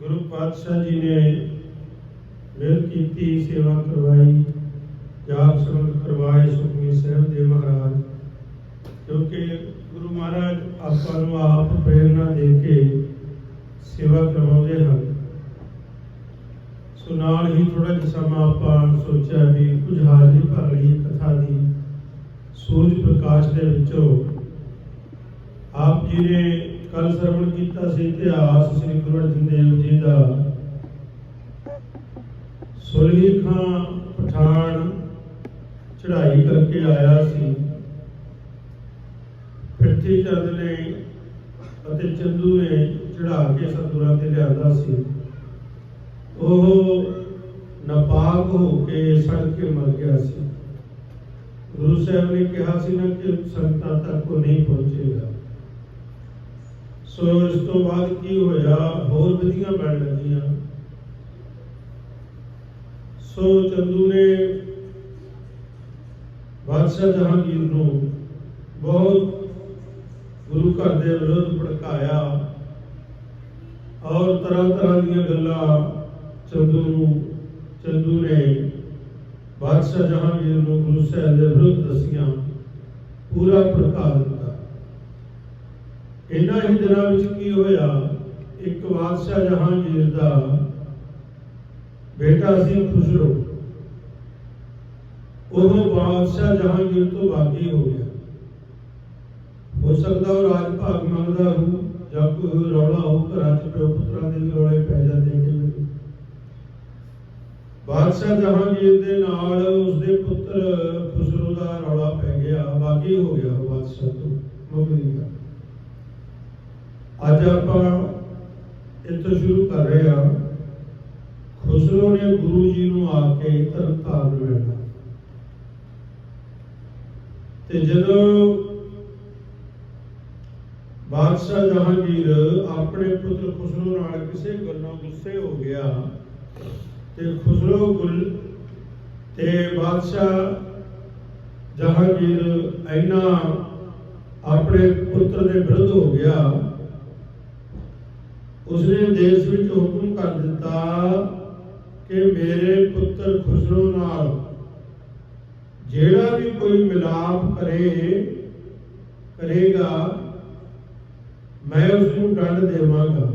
ਗੁਰੂ ਪਾਤਸ਼ਾਹ ਜੀ ਨੇ ਮਿਹਰ ਕੀਤੀ ਸੇਵਾ ਕਰਵਾਈ ਜਾਪ ਸਮਝ ਕਰਵਾਏ ਸੁਖਮਨੀ ਸਾਹਿਬ ਦੇ ਮਹਾਰਾਜ ਕਿਉਂਕਿ ਗੁਰੂ ਮਹਾਰਾਜ ਆਪਾਂ ਨੂੰ ਆਪ ਪ੍ਰੇਰਣਾ ਦੇ ਕੇ ਸੇਵਾ ਕਰਵਾਉਂਦੇ ਹਨ ਸੋ ਨਾਲ ਹੀ ਥੋੜਾ ਜਿਹਾ ਸਮਾਂ ਆਪਾਂ ਸੋਚਿਆ ਵੀ ਕੁਝ ਹਾਜ਼ਰੀ ਭਰ ਲਈ ਕਥਾ ਦੀ ਸੂਰਜ ਪ੍ਰਕਾਸ਼ ਦੇ ਵਿੱਚੋਂ ਆਪ ਜੀ ਨੇ ਕੱਲ ਸਰਵਣ ਕੀਤਾ ਸੀ, ਇਤਿਹਾਸ ਸ੍ਰੀ ਗੁਰੂ ਅਰਜਨ ਦੇਵ ਜੀ ਦਾ। ਸੁਲਹੀ ਖਾਂ ਪਠਾਨ ਚੜ੍ਹਾਈ ਕਰਕੇ ਆਇਆ ਸੀ। ਪ੍ਰਿਥੀ ਚੰਦ ਨੇ ਅਤੇ ਚੰਦੂ ਨੇ ਚੜਾ ਕੇ ਸਤਿਗੁਰਾਂ ਤੇ ਲਿਆਂਦਾ ਸੀ। ਉਹ ਨਾਪਾਕ ਹੋ ਕੇ ਸੜ ਕੇ ਮਰ ਗਿਆ ਸੀ। ਗੁਰੂ ਸਾਹਿਬ ਨੇ ਕਿਹਾ ਸੀ ਨਾ ਕਿ ਸੰਗਤਾਂ ਤੱਕ ਉਹ ਨਹੀਂ ਪਹੁੰਚੇਗਾ। ਸੋ ਇਸ ਤੋਂ ਬਾਅਦ ਕੀ ਹੋਇਆ? ਹੋਰ ਵਿਧੀਆਂ ਬਣ ਲੱਗੀਆਂ। ਸੋ ਚੰਦੂ ਨੇ ਬਾਦਸ਼ਾਹ ਜਹਾਂਗੀਰ ਨੂੰ ਬਹੁਤ ਗੁਰੂ ਘਰ ਦੇ ਵਿਰੁੱਧ ਭੜਕਾਇਆ ਔਰ ਤਰ੍ਹਾਂ ਤਰ੍ਹਾਂ ਦੀਆਂ ਗੱਲਾਂ ਚੰਦੂ ਨੂੰ, ਚੰਦੂ ਨੇ ਬਾਦਸ਼ਾਹ ਜਹਾਂਗੀਰ ਨੂੰ ਗੁਰੂ ਸਾਹਿਬ ਦੇ ਵਿਰੁੱਧ ਦੱਸੀਆਂ, ਪੂਰਾ ਭੜਕਾ ਦਿੱਤਾ। ਇਹਨਾਂ ਹੀ ਦਿਨਾਂ ਵਿੱਚ ਕੀ ਹੋਇਆ? ਇੱਕ ਬਾਦਸ਼ਾਹ ਜਹਾਂਗੀਰ ਦਾ ਬੇਟਾ ਸੀ ਖੁਸਰੋ ਉਹ ਬਾਦਸ਼ਾਹ ਜਹਾਂਗੀਰ ਤੋਂ ਬਾਗੀ ਹੋ ਗਿਆ। ਹੋ ਸਕਦਾ ਉਹ ਰਾਜ ਭਾਗ ਮੰਗਦਾ ਹੋ ਜਾਂ ਕੋਈ ਰੌਲਾ ਹੋ ਘਰਾਂ ਚ ਪਿਓ ਪੁੱਤਰਾਂ ਦੇ ਵੀ ਰੌਲੇ ਪੈ ਜਾਂਦੇ ਨੇ। ਬਾਦਸ਼ਾਹ ਜਹਾਂਗੀਰ ਦੇ ਨਾਲ ਉਸਦੇ ਪੁੱਤਰ ਖੁਸਰੋ ਦਾ ਰੌਲਾ ਪੈ ਗਿਆ, ਬਾਗੀ ਹੋ ਗਿਆ ਬਾਦਸ਼ਾਹ ਤੋਂ ਮੁਗਲੀ ਅੱਜ ਆਪਾਂ ਇੱਥੋਂ ਸ਼ੁਰੂ ਕਰ ਰਹੇ ਹਾਂ। ਖੁਸਰੋ ਨੇ ਗੁਰੂ ਜੀ ਨੂੰ ਆ ਕੇ ਧਰਮ ਧਾਰਨ ਤੇ ਜਦੋਂ ਬਾਦਸ਼ਾਹ ਜਹਾਂਗੀਰ ਆਪਣੇ ਪੁੱਤਰ ਖੁਸਰੋ ਨਾਲ ਕਿਸੇ ਗੱਲੋਂ ਗੁੱਸੇ ਹੋ ਗਿਆ, ਤੇ ਖੁਸਰੋ ਗੁਲ ਤੇ ਬਾਦਸ਼ਾਹ ਜਹਾਂਗੀਰ ਐਨਾ ਆਪਣੇ ਪੁੱਤਰ ਦੇ ਵਿਰੁੱਧ ਹੋ ਗਿਆ ਉਸਨੇ ਦੇਸ਼ ਵਿੱਚ ਹੁਕਮ ਕਰ ਦਿੱਤਾ ਕਿ ਮੇਰੇ ਪੁੱਤਰ ਖੁਸਰੋ ਨਾਲ ਜਿਹੜਾ ਵੀ ਕੋਈ ਮਿਲਾਪ ਕਰੇ, ਕਰੇਗਾ, ਮੈਂ ਉਸ ਨੂੰ ਦੰਡ ਦੇਵਾਂਗਾ।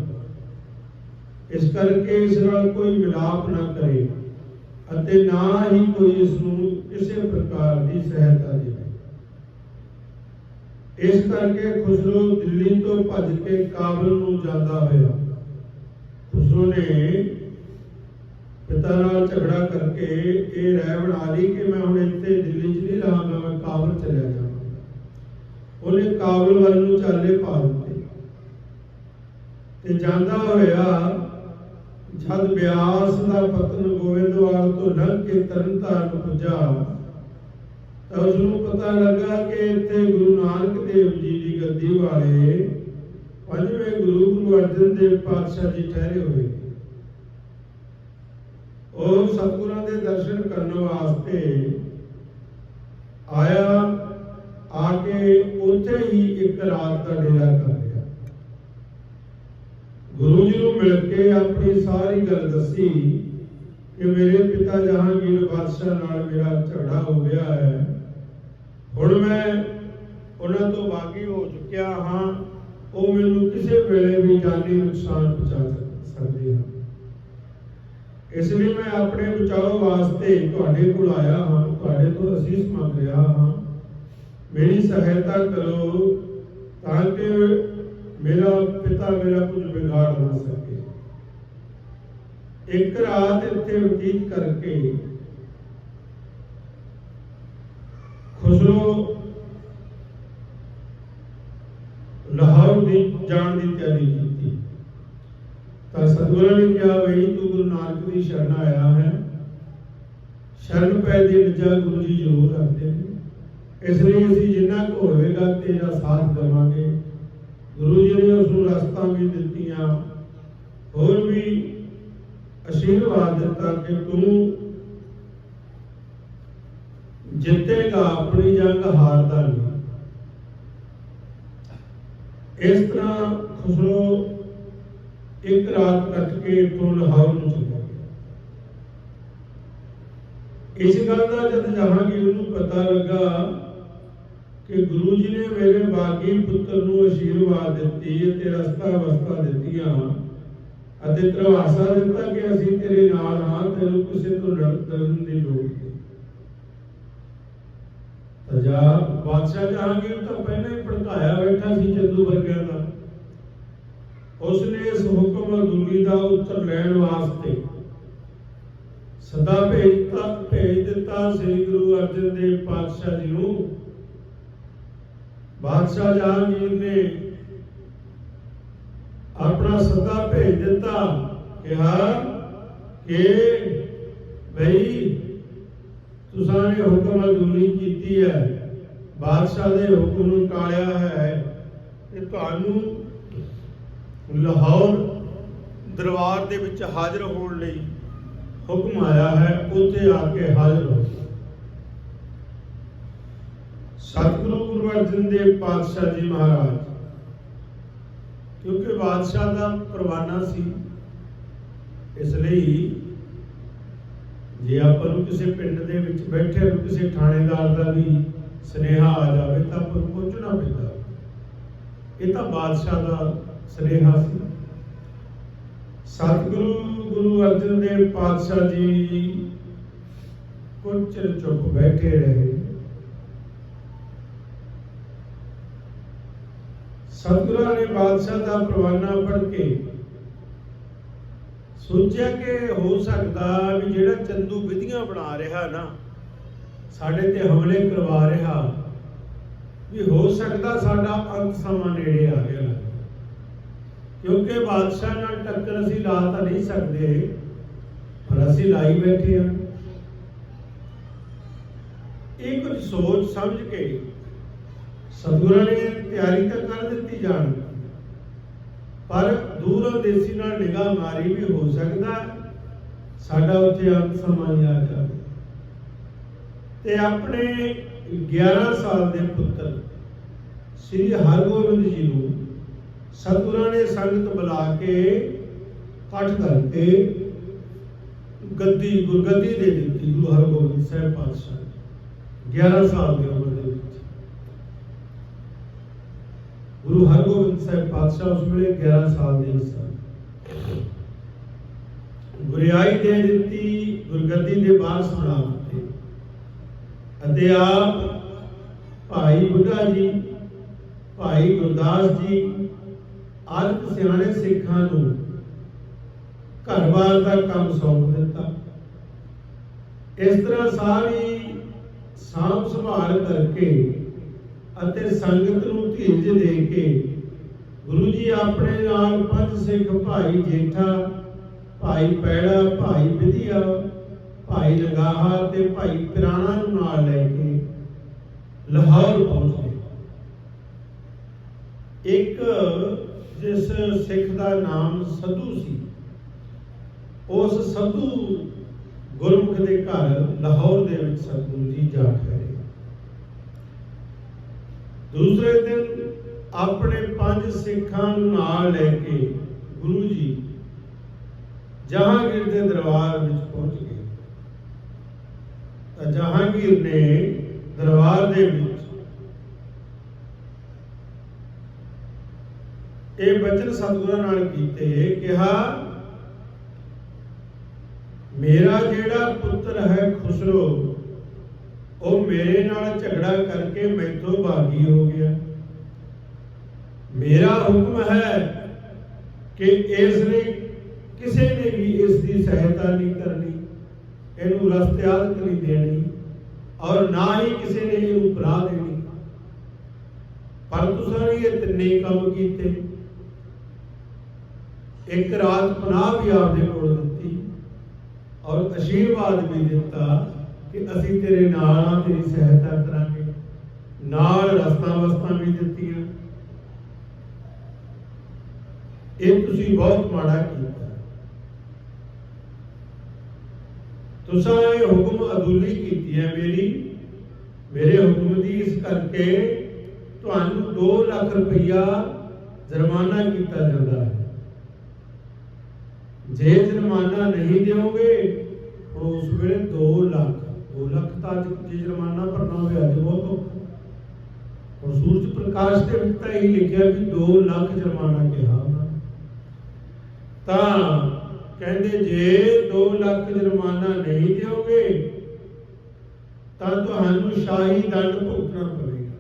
ਇਸ ਕਰਕੇ ਇਸ ਨਾਲ ਕੋਈ ਮਿਲਾਪ ਨਾ ਕਰੇ ਅਤੇ ਨਾ ਹੀ ਕੋਈ ਇਸ ਨੂੰ ਕਿਸੇ ਪ੍ਰਕਾਰ ਦੀ ਸਹਾਇਤਾ ਦੇਵੇ। ਇਸ ਕਰਕੇ ਖੁਸਰੋ ਦਿੱਲੀ ਤੋਂ ਭੱਜ ਕੇ ਕਾਬਲ ਨੂੰ ਜਾਂਦਾ ਹੋਇਆ। ਖੁਸਰੋ ਪਿਤਾ ਨਾਲ ਝਗੜਾ ਕਰਕੇ ਇਹ ਰਾਏ ਬਣਾ ਲਈ ਕਿ ਮੈਂ ਹੁਣ ਇੱਥੇ ਦਿੱਲੀ 'ਚ ਨਹੀਂ ਰਹਾਂਗਾ ਮੈਂ ਕਾਬਲ ਚਲਿਆ ਜਾਵਾਂਗਾ ਉਹਨੇ ਕਾਬਲ ਵੱਲ ਨੂੰ ਚਾਲੇ ਪਾ ਦਿੱਤੇ। ਤੇ ਜਾਂਦਾ ਹੋਇਆ ਜਦ ਬਿਆਸ ਦਾ ਪਤਨ ਗੋਬਿੰਦਵਾਲ ਤੋਂ ਲੰਘ ਕੇ ਤਰਨਤਾਰਨ ਪੁੱਜਾ, ਤਾਂ ਉਸ ਨੂੰ ਪਤਾ ਲੱਗਾ ਕਿ ਇੱਥੇ ਗੁਰੂ ਨਾਨਕ ਦੇਵ ਜੀ ਦੀ ਗੱਦੀ ਵਾਲੇ ਪੰਜਵੇਂ ਗੁਰੂ ਗੁਰੂ ਅਰਜਨ ਦੇਵ ਪਾਤਸ਼ਾਹ ਜੀ ਠਹਿਰੇ ਹੋਏ। ਉਹ ਸਤਿਗੁਰਾਂ ਦੇ ਦਰਸ਼ਨ ਕਰਨ ਵਾਸਤੇ ਆਇਆ, ਆ ਕੇ ਉੱਥੇ ਹੀ ਇੱਕ ਰਾਤ ਦਾ ਡੇਰਾ ਕਰ ਲਿਆ। ਗੁਰੂ ਜੀ ਨੂੰ ਮਿਲ ਕੇ ਆਪਣੀ ਸਾਰੀ ਗੱਲ ਦੱਸੀ ਕਿ ਮੇਰੇ ਪਿਤਾ ਜਹਾਂਗੀਰ ਬਾਦਸ਼ਾਹ ਨਾਲ ਮੇਰਾ ਝਗੜਾ ਹੋ ਗਿਆ ਹੈ। ਹੁਣ ਮੈਂ ਉਹਨਾਂ ਤੋਂ ਬਾਗੀ ਹੋ ਚੁੱਕਿਆ ਹਾਂ ਉਹ ਮੈਨੂੰ ਕਿਸੇ ਵੇਲੇ ਵੀ ਜਾਨੀ ਨੁਕਸਾਨ ਪਹੁੰਚਾ ਸਕਦੇ ਹਨ ਇਸ ਲਈ ਮੈਂ ਆਪਣੇ ਬਚਾਓ ਵਾਸਤੇ ਤੁਹਾਡੇ ਕੋਲ ਆਇਆ ਹਾਂ, ਤੁਹਾਡੇ ਤੋਂ ਅਸੀਸ ਮੰਗ ਰਿਹਾ ਹਾਂ। ਮੇਰੀ ਸਹਾਇਤਾ ਕਰੋ ਤਾਂ ਕਿ ਮੇਰਾ ਪਿਤਾ ਮੇਰਾ ਕੁਝ ਵਿਗਾੜ ਨਾ ਸਕੇ। ਇੱਕ ਰਾਤ ਇੱਥੇ ਬਤੀਤ ਕਰਕੇ ਖੁਸਰੋ ਲਾਹੌਰ ਦੀ ਜਾਣ ਦੀ ਤਿਆਰੀ ਕੀਤੀ। ਤਾਂ ਸਤਿਗੁਰਾਂ ਨੇ ਕਿਹਾ ਬਈ ਤੂੰ ਗੁਰੂ ਨਾਨਕ ਦੀ ਸ਼ਰਨ ਆਇਆ ਹੈ। ਸ਼ਰਨ ਪੈ ਦੀ ਨਜਾ ਗੁਰੂ ਜੀ ਜ਼ਰੂਰ ਕਰਦੇ ਨੇ। ਇਸ ਲਈ ਅਸੀਂ ਜਿੰਨਾ ਕੁ ਹੋਵੇਗਾ, ਤੇਰਾ ਸਾਥ ਦੇਵਾਂਗੇ। ਗੁਰੂ ਜੀ ਨੇ ਉਸ ਨੂੰ ਰਸਤਾ ਵੀ ਦਿੱਤੀਆਂ। ਹੋਰ ਵੀ ਅਸ਼ੀਰਵਾਦ ਦਿੱਤਾ ਕਿ ਤੂੰ ਜਿੱਤੇਗਾ, ਆਪਣੀ ਜੰਗ ਹਾਰਦਾ ਨਹੀਂ। ਇਸ ਤਰ੍ਹਾਂ ਖੁਸਰੋ ਇੱਕ ਰਾਤ ਕੱਟ ਕੇ ਇੱਥੋਂ ਲਾਹੌਰ ਨੂੰ ਚਲਾ ਗਿਆ ਇਸ ਗੱਲ ਦਾ ਜਦ ਜਹਾਂਗੀਰ ਨੂੰ ਪਤਾ ਲੱਗਾ ਕਿ ਗੁਰੂ ਜੀ ਨੇ ਮੇਰੇ ਬਾਗੀ ਪੁੱਤਰ ਨੂੰ ਅਸ਼ੀਰਵਾਦ ਦਿੱਤੀ ਅਤੇ ਰਸਤਾ ਵਸਤਾ ਦਿੱਤੀਆਂ ਅਤੇ ਤਰਵਾਸਾ ਦਿੱਤਾ ਕਿ ਅਸੀਂ ਤੇਰੇ ਨਾਲ ਹਾਂ, ਤੈਨੂੰ ਕਿਸੇ ਤੋਂ ਡਰਨ ਦੀ ਲੋੜ ਨਹੀਂ। ਤਾਂ ਬਾਦਸ਼ਾਹ ਜਹਾਂਗੀਰ ਤਾਂ ਪਹਿਲਾਂ ਹੀ ਭੜਕਾਇਆ ਬੈਠਾ ਸੀ ਚੰਦੂ ਵਰਗਿਆਂ ਦਾ। ਉਸਨੇ ਇਸ ਹੁਕਮ ਅਦੂਰੀ ਦਾ ਉੱਤਰ ਲੈਣ ਵਾਸਤੇ ਸਦਾ ਭੇਜਤਾ, ਭੇਜ ਦਿੱਤਾ ਸ੍ਰੀ ਗੁਰੂ ਅਰਜਨ ਦੇਵ ਪਾਤਸ਼ਾਹ ਜੀ ਨੂੰ। ਬਾਦਸ਼ਾਹ ਜਹਾਂਗੀਰ ਨੇ ਆਪਣਾ ਸਦਾ ਭੇਜ ਦਿੱਤਾ, ਕਿਹਾ ਕਿ ਭਈ ਤੁਸਾਂ ਨੇ ਹੁਕਮ ਅਦੂਰੀ ਕੀਤੀ ਹੈ। ਬਾਦਸ਼ਾਹ ਦੇ ਹੁਕਮ ਨੂੰ ਟਾਲਿਆ ਹੈ ਤੇ ਤੁਹਾਨੂੰ ਲਾਹੌਰ ਦਰਬਾਰ ਦੇ ਵਿੱਚ ਹਾਜ਼ਰ ਹੋਣ ਲਈ ਹੁਕਮ ਆਇਆ ਹੈ। ਉੱਥੇ ਆ ਕੇ ਹਾਜ਼ਰ ਹੋ। ਸਤਿਗੁਰੂ ਗੁਰੂ ਅਰਜਨ ਦੇਵ ਪਾਤਸ਼ਾਹ ਜੀ ਮਹਾਰਾਜ, ਕਿਉਂਕਿ ਬਾਦਸ਼ਾਹ ਦਾ ਪਰਵਾਨਾ ਸੀ, ਇਸ ਲਈ ਜੇ ਆਪਾਂ ਨੂੰ ਕਿਸੇ ਪਿੰਡ ਦੇ ਵਿੱਚ ਬੈਠੇ ਨੂੰ ਕਿਸੇ ਥਾਣੇਦਾਰ ਦਾ ਵੀ ਸੁਨੇਹਾ ਆ ਜਾਵੇ ਤਾਂ ਆਪਾਂ ਨੂੰ ਪਹੁੰਚਣਾ ਪੈਂਦਾ। ਇਹ ਤਾਂ ਬਾਦਸ਼ਾਹ ਦਾ ਸੁਨੇਹਾ ਸੀ। ਸਤਿਗੁਰੂ ਗੁਰੂ ਅਰਜਨ ਦੇਵ ਪਾਤਸ਼ਾਹ ਜੀ ਕੁਝ ਚਿਰ ਚੁੱਪ ਬੈਠੇ ਰਹੇ। ਸਤਿਗੁਰਾਂ ਨੇ ਬਾਦਸ਼ਾਹ ਦਾ ਪ੍ਰਵਾਨਾ ਪੜ੍ਹ ਕੇ ਸੋਚਿਆ ਕਿ ਹੋ ਸਕਦਾ ਵੀ ਜਿਹੜਾ ਚੰਦੂ ਵਿਧੀਆਂ ਬਣਾ ਰਿਹਾ ਨਾ, ਸਾਡੇ ਤੇ ਹਮਲੇ ਕਰਵਾ ਰਿਹਾ, ਵੀ ਹੋ ਸਕਦਾ ਸਾਡਾ ਅੰਤ ਸਮਾਂ ਨੇੜੇ ਆ ਗਿਆ ਕਿਉਂਕਿ ਬਾਦਸ਼ਾਹ ਨਾਲ ਟੱਕਰ ਅਸੀਂ ਲਾ ਤਾਂ ਨਹੀਂ ਸਕਦੇ, ਪਰ ਅਸੀਂ ਲਾਈ ਬੈਠੇ ਹਾਂ। ਇਹ ਕੁਝ ਸੋਚ ਸਮਝ ਕੇ ਸਤਿਗੁਰਾਂ ਨੇ ਤਿਆਰੀ ਤਾਂ ਕਰ ਦਿੱਤੀ ਜਾਣ। ਪਰ ਦੂਰੋਂ ਦੇਸੀ ਨਾਲ ਨਿਗਾਹ ਮਾਰੀ ਵੀ ਹੋ ਸਕਦਾ ਸਾਡਾ ਉੱਥੇ ਅੰਤ ਸਮਾਂ ਹੀ ਆ ਜਾਵੇ ਤੇ ਆਪਣੇ 11 ਸਾਲ ਦੇ ਪੁੱਤਰ ਸ੍ਰੀ ਹਰਗੋਬਿੰਦ ਜੀ ਨੂੰ ਸਤਿਗੁਰਾਂ ਨੇ ਸੰਗਤ ਬੁਲਾ ਕੇ ਇਕੱਠ ਕਰਕੇ ਗੱਦੀ ਗੁਰਗੱਦੀ ਦੇ ਦਿੱਤੀ, ਗੁਰੂ ਹਰਗੋਬਿੰਦ ਸਾਹਿਬ ਪਾਤਸ਼ਾਹ ਨੂੰ। 11 ਸਾਲ ਦੀ ਉਮਰ ਦੇ ਵਿੱਚ ਗੁਰੂ ਹਰਗੋਬਿੰਦ ਸਾਹਿਬ ਪਾਤਸ਼ਾਹ ਉਸ ਵੇਲੇ 11 ਸਾਲ ਦੇ ਸਨ। ਗੁਰਿਆਈ ਦੇ ਦਿੱਤੀ ਗੁਰਗੱਦੀ ਦੇ ਬਾਅਦ ਬਣਾ ਦਿੱਤੇ ਅਤੇ ਆਪ ਭਾਈ ਬੁੱਢਾ ਜੀ, ਭਾਈ ਗੁਰਦਾਸ ਜੀ, ਆਦਿ ਸਿਆਣੇ ਸਿੱਖਾਂ ਨੂੰ ਘਰ-ਬਾਰ ਦਾ ਕੰਮ ਸੌਂਪ ਦਿੱਤਾ। ਇਸ ਤਰ੍ਹਾਂ ਸਾਰੀ ਸਾਂਭ ਸੰਭਾਲ ਕਰਕੇ ਅਤੇ ਸੰਗਤ ਨੂੰ ਧੀਰਜ ਦੇ ਕੇ ਗੁਰੂ ਜੀ ਆਪਣੇ ਨਾਲ ਪੰਜ ਸਿੱਖ ਭਾਈ ਜੇਠਾ, ਭਾਈ ਪੈੜਾ, ਭਾਈ ਵਿਧਿਆ ਭਾਈ ਲੰਗਾਹਾ ਤੇ ਭਾਈ ਪਿਰਾਣਾ ਨੂੰ ਨਾਲ ਲੈ ਕੇ ਲਾਹੌਰ ਪਹੁੰਚ। ਗਏ ਇੱਕ ਜਿਸ ਸਿੱਖ ਦਾ ਨਾਮ ਸੱਧੂ ਸੀ, ਉਸ ਸੱਧੂ ਗੁਰਮੁਖ ਦੇ ਘਰ ਲਾਹੌਰ ਦੇ ਵਿੱਚ ਸਤਿਗੁਰੂ ਜੀ ਜਾ ਠਹਿਰੇ ਦੂਸਰੇ ਦਿਨ ਆਪਣੇ ਪੰਜ ਸਿੱਖਾਂ ਨੂੰ ਨਾਲ ਲੈ ਕੇ ਗੁਰੂ ਜੀ ਜਹਾਂਗੀਰ ਦੇ ਦਰਬਾਰ ਵਿੱਚ ਪਹੁੰਚ ਗਏ। ਤਾਂ ਜਹਾਂਗੀਰ ਨੇ ਦਰਬਾਰ ਦੇ ਵਿੱਚ ਇਹ ਬਚਨ ਸਤਿਗੁਰਾਂ ਨਾਲ ਕੀਤੇ, ਕਿਹਾ, ਮੇਰਾ ਜਿਹੜਾ ਪੁੱਤਰ ਹੈ ਖੁਸਰੋ ਉਹ ਮੇਰੇ ਨਾਲ ਝਗੜਾ ਕਰਕੇ ਮੈਥੋਂ ਭਾਗੀ ਹੋ ਗਿਆ। ਮੇਰਾ ਹੁਕਮ ਹੈ ਕਿ ਇਸ ਨੇ ਕਿਸੇ ਨੇ ਵੀ ਇਸ ਦੀ ਸਹਾਇਤਾ ਨਹੀਂ ਕਰਨੀ, ਇਹਨੂੰ ਰਸਤਿਆਲ ਨਹੀਂ ਦੇਣੀ ਔਰ ਨਾ ਹੀ ਕਿਸੇ ਨੇ ਇਹਨੂੰ ਪਰਾ ਦੇਣੀ। ਪਰ ਤੁਸੀਂ ਇਹ ਤਿੰਨੇ ਕੰਮ ਕੀਤੇ। ਇੱਕ ਰਾਤ ਪਨਾਹ ਵੀ ਆਪਦੇ ਕੋਲ ਦਿੱਤੀ ਔਰ ਅਸ਼ੀਰਵਾਦ ਵੀ ਦਿੱਤਾ। ਕਿ ਅਸੀਂ ਤੇਰੇ ਨਾਲ ਆ ਤੇਰੀ ਸਹਾਇਤਾ ਕਰਾਂਗੇ। ਨਾਲ ਰਸਤਾ ਵਸਤਾਂ ਵੀ ਦਿੱਤੀਆਂ। ਇਹ ਤੁਸੀਂ ਬਹੁਤ ਮਾੜਾ ਕੀਤਾ। ਤੁਸੀਂ ਇਹ ਹੁਕਮ ਅਦੁੱਲੀ ਕੀਤੀ ਹੈ ਮੇਰੀ। ਮੇਰੇ ਹੁਕਮ ਦੀ ਇਸ ਕਰਕੇ ਤੁਹਾਨੂੰ 2 ਲੱਖ ਰੁਪਈਆ ਜੁਰਮਾਨਾ ਕੀਤਾ ਜਾਂਦਾ ਹੈ। ਜੇ ਜੁਰਮਾਨਾ ਨਹੀਂ ਦਿਓਗੇ, ਹੁਣ ਉਸ ਵੇਲੇ 2 ਲੱਖ 2 ਲੱਖ ਤਾਂ ਅੱਜ ਜੁਰਮਾਨਾ ਭਰਨਾ ਹੋਇਆ ਅੱਜ ਬਹੁਤ ਔਖਾ। ਹੁਣ ਸੂਰਜ ਪ੍ਰਕਾਸ਼ ਦੇ ਵਿੱਚ ਤਾਂ ਇਹ ਲਿਖਿਆ ਵੀ 2 ਲੱਖ ਜੁਰਮਾਨਾ ਕਿਹਾ ਉਹਨਾਂ ਤਾਂ ਕਹਿੰਦੇ ਜੇ 2 ਲੱਖ ਜੁਰਮਾਨਾ ਨਹੀਂ ਦਿਓਗੇ, ਤਾਂ ਤੁਹਾਨੂੰ ਸ਼ਾਹੀ ਦੰਡ ਭੁਗਤਣਾ ਪਵੇਗਾ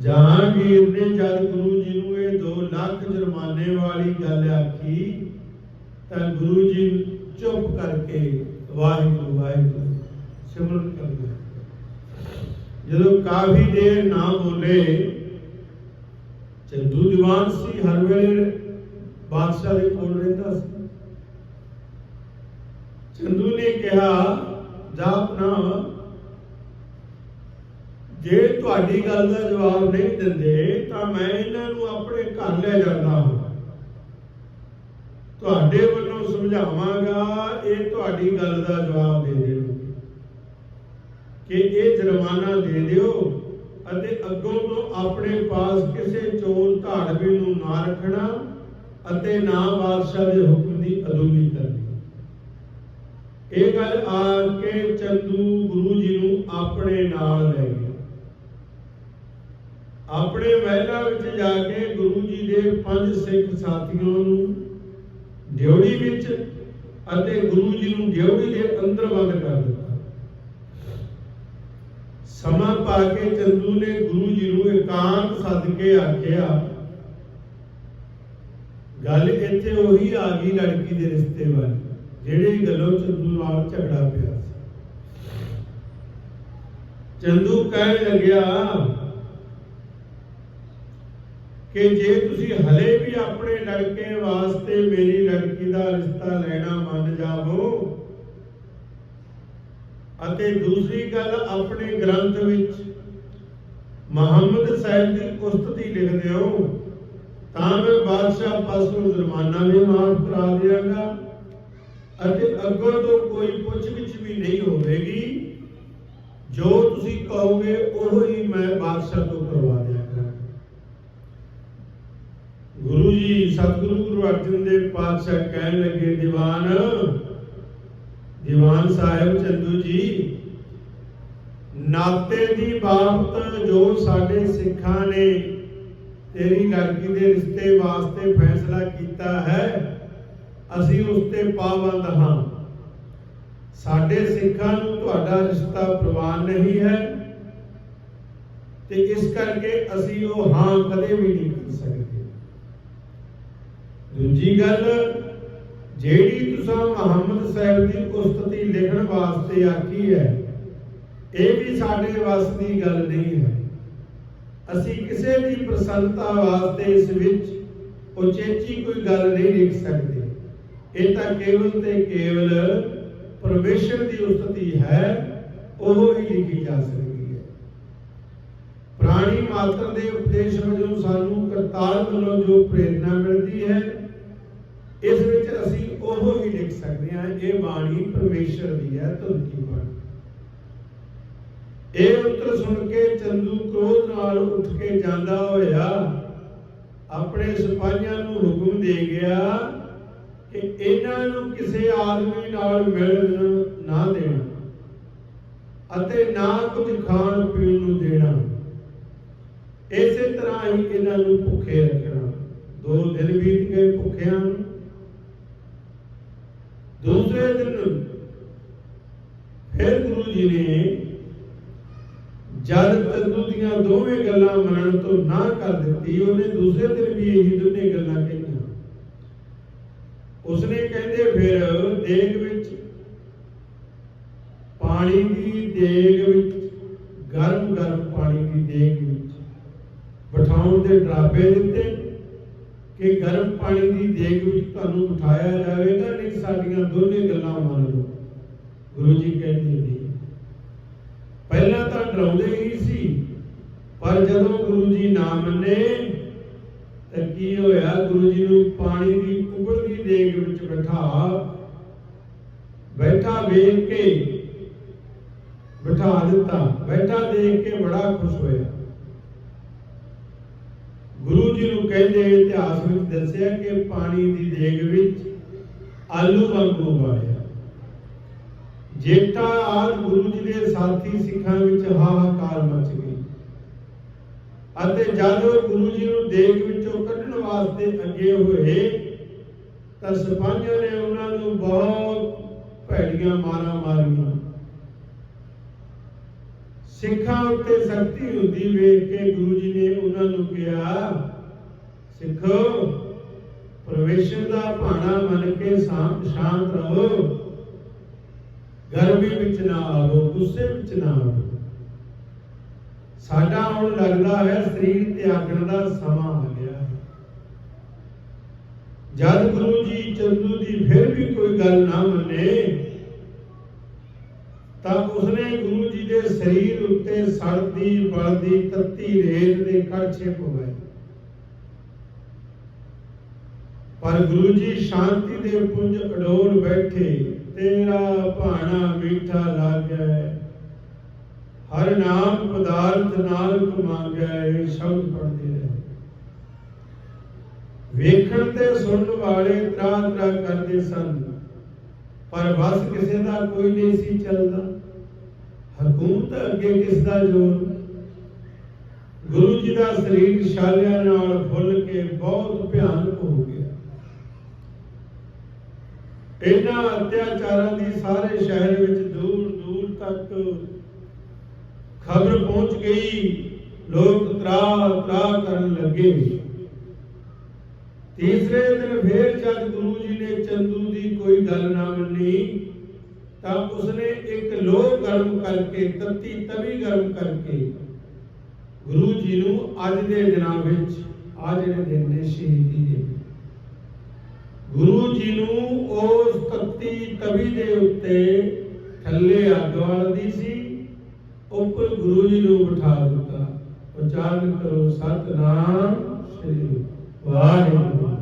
ਜਹਾਂਗੀਰ ਨੇ ਜਦ ਗੁਰੂ ਜੀ ਨੂੰ ਇਹ 2 ਲੱਖ ਜੁਰਮਾਨੇ ਵਾਲੀ ਗੱਲ ਆਖੀ, ਤਾਂ ਗੁਰੂ ਜੀ ਚੁੱਪ ਕਰਕੇ ਵਾਹਿਗੁਰੂ ਵਾਹਿਗੁਰੂ, ਸਿਮਰਨ ਕਰਦੇ ਜਦੋਂ ਕਾਫੀ ਦੇਰ ਨਾ ਬੋਲੇ, ਚੰਦੂ ਦੀਵਾਨ ਸੀ, ਹਰ ਵੇਲੇ ਬਾਦਸ਼ਾਹ ਦੇ ਕੋਲ ਰਹਿੰਦਾ ਸੀ। ਚੰਦੂ ਨੇ ਕਿਹਾ ਜਾਪ ਨਾ ਜੇ ਤੁਹਾਡੀ ਗੱਲ ਦਾ ਜਵਾਬ ਨਹੀਂ ਦਿੰਦੇ, ਤਾਂ ਮੈਂ ਇਹਨਾਂ ਨੂੰ ਆਪਣੇ ਘਰ ਲੈ ਜਾਂਦਾ ਹਾਂ। ਤੁਹਾਡੇ ਸਮਝਾਵਾਂਗਾ, ਇਹ ਤੁਹਾਡੀ ਗੱਲ ਦਾ ਜਵਾਬ ਦੇ ਦੇਣਗੇ ਕਿ ਇਹ ਜੁਰਮਾਨਾ ਦੇ ਦਿਓ ਅਤੇ ਅੱਗੋਂ ਤੋਂ ਆਪਣੇ ਪਾਸ ਕਿਸੇ ਚੋਰ ਧਾੜਵੇ ਨੂੰ ਨਾ ਰੱਖਣਾ ਅਤੇ ਨਾ ਬਾਦਸ਼ਾਹ ਦੇ ਹੁਕਮ ਦੀ ਅਦੁਗੀ ਕਰਨੀ। ਇਹ ਗੱਲ ਆ ਕੇ ਚੰਦੂ ਗੁਰੂ ਜੀ ਨੂੰ ਆਪਣੇ ਨਾਲ ਲੈ ਗਿਆ। ਆਪਣੇ ਮਹਿਲਾ ਵਿੱਚ ਜਾ ਕੇ ਗੁਰੂ ਜੀ ਦੇ ਪੰਜ ਸਿੱਖ ਸਾਥੀਆਂ ਨੂੰ ਡਿਉੜੀ ਵਿੱਚ ਅਤੇ ਗੁਰੂ ਜੀ ਨੂੰ ਡਿਉੜੀ ਦੇ ਅੰਦਰ ਬੰਦ ਕਰ ਦਿੱਤਾ। ਸਮਾਂ ਪਾ ਕੇ ਚੰਦੂ ਨੇ ਗੁਰੂ ਜੀ ਨੂੰ ਇਕਾਂਤ ਸੱਦ ਕੇ ਆਖਿਆ, ਗੱਲ ਇੱਥੇ ਉਹੀ ਆ ਗਈ ਲੜਕੀ ਦੇ ਰਿਸ਼ਤੇ ਵਾਲੀ, ਜਿਹੜੀ ਗੱਲੋਂ ਚੰਦੂ ਨਾਲ ਝਗੜਾ ਪਿਆ ਸੀ। ਚੰਦੂ ਕਹਿਣ ਲੱਗਿਆ ਕਿ ਜੇ ਤੁਸੀਂ ਹਲੇ ਵੀ ਆਪਣੇ ਲੜਕੇ ਵਾਸਤੇ ਮੇਰੀ ਲੜਕੀ ਦਾ ਰਿਸ਼ਤਾ ਲੈਣਾ ਮੰਨ ਜਾਵੋ, ਅਤੇ ਦੂਸਰੀ ਗੱਲ ਆਪਣੇ ਗ੍ਰੰਥ ਵਿੱਚ ਮੁਹੰਮਦ ਸਾਹਿਬ ਦੀ ਉਸਤਤੀ ਲਿਖਦੇ ਹੋ, ਤਾਂ ਮੈਂ ਬਾਦਸ਼ਾਹ ਪਾਸੋਂ ਜੁਰਮਾਨਾ ਵੀ ਮਾਫ ਕਰਾ ਦਿਆਂਗਾ, ਅਤੇ ਅੱਗੋਂ ਤੋਂ ਕੋਈ ਪੁੱਛ ਵਿੱਚ ਵੀ ਨਹੀਂ ਹੋਵੇਗੀ, ਜੋ ਤੁਸੀਂ ਕਹੋਗੇ ਉਹ ਹੀ ਮੈਂ ਬਾਦਸ਼ਾਹ ਤੋਂ ਕਰਵਾ ਦਿਆਂਗਾ ਗੁਰੂ ਜੀ, ਸਤਿਗੁਰੂ ਗੁਰੂ ਅਰਜਨ ਦੇਵ ਪਾਤਸ਼ਾਹ ਕਹਿਣ ਲੱਗੇ, ਦੀਵਾਨ ਦੀਵਾਨ ਸਾਹਿਬ ਚੰਦੂ ਜੀ, ਨਾਤੇ ਦੀ ਬਾਬਤ ਜੋ ਸਾਡੇ ਸਿੱਖਾਂ ਨੇ ਤੇਰੀ ਲੜਕੀ ਦੇ ਰਿਸ਼ਤੇ ਵਾਸਤੇ ਫੈਸਲਾ ਕੀਤਾ ਹੈ, ਅਸੀਂ ਉਸ ਤੇ ਪਾਬੰਦ ਹਾਂ। ਸਾਡੇ ਸਿੱਖਾਂ ਨੂੰ ਤੁਹਾਡਾ ਰਿਸ਼ਤਾ ਪ੍ਰਵਾਨ ਨਹੀਂ ਹੈ ਤੇ ਇਸ ਕਰਕੇ ਅਸੀਂ ਉਹ ਹਾਂ ਕਦੇ ਵੀ ਨਹੀਂ ਕਰ ਸਕਦੇ। ਦੂਜੀ ਗੱਲ, ਜਿਹੜੀ ਤੁਸੀਂ ਮੁਹੰਮਦ ਸਾਹਿਬ ਦੀ ਉਸਤਤੀ ਲਿਖਣ ਵਾਸਤੇ ਆਖੀ ਹੈ, ਇਹ ਵੀ ਸਾਡੇ ਵੱਸ ਦੀ ਗੱਲ ਨਹੀਂ ਹੈ। ਅਸੀਂ ਕਿਸੇ ਦੀ ਪ੍ਰਸੰਨਤਾ ਵਾਸਤੇ ਇਸ ਵਿੱਚ ਉਚੇਚੀ ਕੋਈ ਗੱਲ ਨਹੀਂ ਲਿਖ ਸਕਦੇ। ਇਹ ਤਾਂ ਕੇਵਲ ਤੇ ਕੇਵਲ ਪਰਮੇਸ਼ਰ ਦੀ ਉਸਤਤੀ ਹੈ, ਉਹ ਹੀ ਲਿਖੀ ਜਾ ਸਕਦੀ ਹੈ। ਪ੍ਰਾਣੀ ਮਾਤਰ ਦੇ ਉਪਦੇਸ਼ ਵਜੋਂ ਸਾਨੂੰ ਕਰਤਾਰ ਵੱਲੋਂ ਜੋ ਪ੍ਰੇਰਣਾ ਮਿਲਦੀ ਹੈ ਇਸ ਵਿੱਚ ਅਸੀਂ ਉਹ ਹੀ ਲਿਖ ਸਕਦੇ ਹਾਂ, ਇਹ ਬਾਣੀ ਪਰਮੇਸ਼ਰ ਦੀ ਹੈ ਧੁਨ ਕੀ ਬਾਣੀ ਇਹ ਉੱਤਰ ਸੁਣ ਕੇ ਚੰਦੂ ਕ੍ਰੋਧ ਨਾਲ ਉੱਠ ਕੇ ਜਾਂਦਾ ਹੋਇਆ, ਆਪਣੇ ਸਿਪਾਹੀਆਂ ਨੂੰ ਹੁਕਮ ਦੇ ਗਿਆ ਕਿ ਇਹਨਾਂ ਨੂੰ ਕਿਸੇ ਆਦਮੀ ਨਾਲ ਮਿਲਣ ਨਾ ਦੇਣਾ ਅਤੇ ਨਾ ਕੁਝ ਖਾਣ ਪੀਣ ਨੂੰ ਦੇਣਾ। ਇਸੇ ਤਰ੍ਹਾਂ ਹੀ ਇਹਨਾਂ ਨੂੰ ਭੁੱਖੇ ਰੱਖਣਾ। ਦੋ ਦਿਨ ਬੀਤ ਗਏ ਭੁੱਖਿਆਂ ਨੂੰ। ਦੂਸਰੇ ਦਿਨ ਫਿਰ ਗੁਰੂ ਜੀ ਨੇ ਜਦ ਤੰਦੂ ਦੀਆਂ ਦੋਵੇਂ ਗੱਲਾਂ ਮੰਨਣ ਤੋਂ ਨਾ ਕਰ ਦਿੱਤੀ, ਉਹਨੇ ਦੂਸਰੇ ਦਿਨ ਵੀ ਇਹੀ ਦੋਨੇ ਗੱਲਾਂ ਕਹੀਆਂ। ਉਸਨੇ ਕਹਿੰਦੇ ਫਿਰ ਦੇਗ ਵਿੱਚ, ਪਾਣੀ ਦੀ ਦੇਗ ਵਿੱਚ ਗਰਮ ਗਰਮ ਪਾਣੀ ਦੀ ਦੇਗ ਵਿੱਚ ਬਿਠਾਉਣ ਦੇ ਡਰਾਬੇ ਦਿੱਤੇ। ਕਿ ਗਰਮ ਪਾਣੀ ਦੀ ਦੇਗ ਵਿੱਚ ਤੁਹਾਨੂੰ ਬਿਠਾਇਆ ਜਾਵੇਗਾ ਨਹੀਂ ਸਾਡੀਆਂ ਦੋਨੇ ਗੱਲਾਂ ਮੰਨ ਲਓ। ਗੁਰੂ ਜੀ ਕਹਿੰਦੇ ਨਹੀਂ ਪਹਿਲਾਂ ਤਾਂ ਡਰਾਉਂਦੇ ਹੀ ਸੀ, ਪਰ ਜਦੋਂ ਗੁਰੂ ਜੀ ਨਾ ਮੰਨੇ, ਤਾਂ ਕੀ ਹੋਇਆ? ਗੁਰੂ ਜੀ ਨੂੰ ਪਾਣੀ ਦੀ ਉਬਲਦੀ ਦੇਗ ਵਿੱਚ ਬਿਠਾ, ਬੈਠਾ ਵੇਖ ਕੇ ਬਿਠਾ ਦਿੱਤਾ। ਬੈਠਾ ਦੇਖ ਕੇ ਬੜਾ ਖੁਸ਼ ਹੋਇਆ। ਗੁਰੂ ਜੀ ਨੂੰ ਕਹਿੰਦੇ ਇਤਿਹਾਸ ਵਿੱਚ ਦੱਸਿਆ ਕਿ ਪਾਣੀ ਦੀ ਦੇਗ ਵਿੱਚ ਆਲੂ ਵਾਂਗੂ ਉਬਾਲਿਆ। ਜੇਠਾ ਆਦ ਗੁਰੂ ਜੀ ਦੇ ਸਾਥੀ ਸਿੱਖਾਂ ਵਿੱਚ ਹਾਹਾਕਾਰ ਮਚ ਗਈ। ਅਤੇ ਜਦ ਉਹ ਗੁਰੂ ਜੀ ਨੂੰ ਦੇਗ ਵਿੱਚੋਂ ਕੱਢਣ ਵਾਸਤੇ ਅੱਗੇ ਹੋਏ, ਤਾਂ ਸਿਪਾਹੀਆਂ ਨੇ ਉਹਨਾਂ ਨੂੰ ਬਹੁਤ ਭੈੜੀਆਂ ਮਾਰਾਂ ਮਾਰੀਆਂ। ਸਿੱਖਾਂ ਉੱਤੇ ਸ਼ਕਤੀ ਹੁੰਦੀ ਵੇਖ ਕੇ ਗੁਰੂ ਜੀ ਨੇ ਉਹਨਾਂ ਨੂੰ ਕਿਹਾ, ਸਿੱਖੋ ਪ੍ਰਵੇਸ਼ਨ ਦਾ ਭਾਣਾ ਮੰਨ ਕੇ ਸ਼ਾਂਤ ਰਹੋ ਗਰਮੀ ਵਿੱਚ ਨਾ ਆਵੋ, ਗੁੱਸੇ ਵਿੱਚ ਨਾ ਆਵੋ ਸਾਡਾ ਹੁਣ ਲੱਗਦਾ ਹੈ ਸਰੀਰ ਤਿਆਗਣ ਦਾ ਸਮਾਂ ਆ ਗਿਆ ਹੈ। ਜਦ ਗੁਰੂ ਜੀ ਚੰਦੂ ਦੀ ਫਿਰ ਵੀ ਕੋਈ ਗੱਲ ਨਾ ਮੰਨੇ, ਤਾਂ ਉਸਨੇ ਗੁਰੂ ਦੇ ਸਰੀਰ ਉੱਤੇ ਸੜਦੀ ਬਲਦੀ ਤੱਤੀ ਰੇਤ ਦੇ ਕੜਛੇ ਪਵਾਏ ਪਰ ਗੁਰੂ ਜੀ ਸ਼ਾਂਤੀ ਦੇ ਪੁੰਜ ਅਡੋਲ ਬੈਠੇ, ਤੇਰਾ ਭਾਣਾ ਮੀਠਾ ਲਾਗੈ। ਹਰ ਨਾਮ ਪਦਾਰਥ ਨਾਲ ਕਮਾਂਗੈ ਇਹ ਸ਼ਬਦ ਪੜ੍ਹਦੇ ਰਹੇ। ਵੇਖਣ ਤੇ ਸੁਣਨ ਵਾਲੇ ਤਰਾ ਤਰਾ ਕਰਦੇ ਸਨ, ਪਰ ਬਸ ਕਿਸੇ ਦਾ ਕੋਈ ਨਹੀਂ ਸੀ ਚੱਲਦਾ। ਹਕੂਮਤ ਅੱਗੇ ਕਿਸ ਦਾ ਜ਼ੋਰ ਗੁਰੂ ਜੀ ਦਾ ਸਰੀਰ ਛਾਲਿਆਂ ਨਾਲ ਫੁੱਲ ਕੇ ਬਹੁਤ ਭਿਆਨਕ ਹੋ ਗਿਆ। ਇਹਨਾਂ ਅਤਿਆਚਾਰਾਂ ਦੀ ਸਾਰੇ ਸ਼ਹਿਰ ਵਿੱਚ ਦੂਰ ਦੂਰ ਤੱਕ ਖਬਰ ਪਹੁੰਚ ਗਈ। ਲੋਕ ਤਰਾ ਤਰਾ ਕਰਨ ਲੱਗੇ। ਤੀਸਰੇ ਦਿਨ ਫੇਰ ਜਦ ਗੁਰੂ ਜੀ ਨੇ ਚੰਦੂ ਦੀ ਕੋਈ ਗੱਲ ਨਾ ਮੰਨੀ ਤਾਂ ਉਸਨੇ ਇੱਕ ਲੋਹ ਗਰਮ ਕਰਕੇ, ਤੱਤੀ ਤਵੀ ਗਰਮ ਕਰਕੇ ਗੁਰੂ ਜੀ ਨੂੰ ਅੱਜ ਦੇ ਦਿਨਾਂ ਵਿੱਚ ਆ ਜਿਹੜੇ ਦਿਨ ਨੇ ਸ਼ਹੀਦੀ ਦੇ ਗੁਰੂ ਜੀ ਨੂੰ ਉਸ ਤੱਤੀ ਤਵੀ ਦੇ ਉੱਤੇ ਥੱਲੇ ਅੱਗ ਵਲਦੀ ਸੀ ਉੱਪਰ ਗੁਰੂ ਜੀ ਨੂੰ ਬਿਠਾ ਦਿੱਤਾ। ਉਚਾਰਨ ਕਰੋ, ਸਤਨਾਮ ਸ੍ਰੀ ਵਾਹਿਗੁਰੂ।